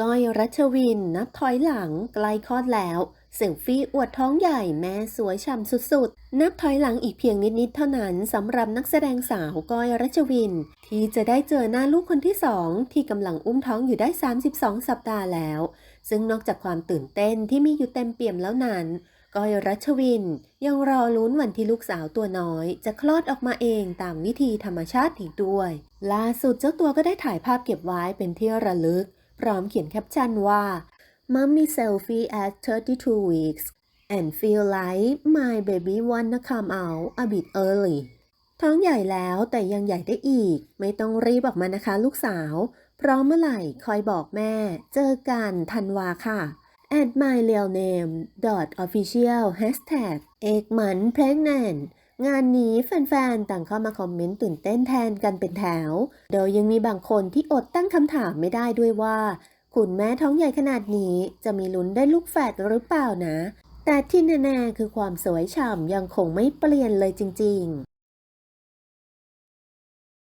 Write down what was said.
ก้อยรัชวินนับถอยหลังใกล้คลอดแล้วเซลฟี่อวดท้องใหญ่แม่สวยฉ่ำสุดๆ นับถอยหลังอีกเพียงนิดๆเท่านั้นสำหรับนักแสดงสาวก้อยรัชวิน ที่จะได้เจอหน้าลูกคนที่สองที่กำลังอุ้มท้องอยู่ได้ 32 สัปดาห์แล้ว ซึ่งนอกจากความตื่นเต้นที่มีอยู่เต็มเปี่ยมแล้วนั้น ก้อยรัชวิน ยังรอลุ้นวันที่ลูกสาวตัวน้อย จะคลอดออกมาเองตามวิธีธรรมชาติอีกด้วย ล่าสุดเจ้าตัวก็ได้ถ่ายภาพเก็บไว้เป็นที่ระลึก พร้อมเขียนแคปชั่นว่า Mommy selfie at 32 weeks and feel like my baby wanna come out a bit early ท้องใหญ่แล้วแต่ยังใหญ่ได้อีก ไม่ต้องรีบออกมานะคะลูกสาว พร้อมเมื่อไหร่คอยบอกแม่ เจอกันธันวาค่ะ at my real name dot official hashtag เอกหมัน pregnant งานนี้แฟนๆ ต่างเข้ามาคอมเมนต์ตื่นเต้นแทนกันเป็นแถว โดยยังมีบางคนที่อดตั้งคำถามไม่ได้ด้วยว่า คุณแม่ท้องใหญ่ขนาดนี้จะมีลุ้นได้ลูกแฝดหรือเปล่านะ แต่ที่แน่ๆคือความสวยฉ่ำยังคงไม่เปลี่ยนเลยจริงๆ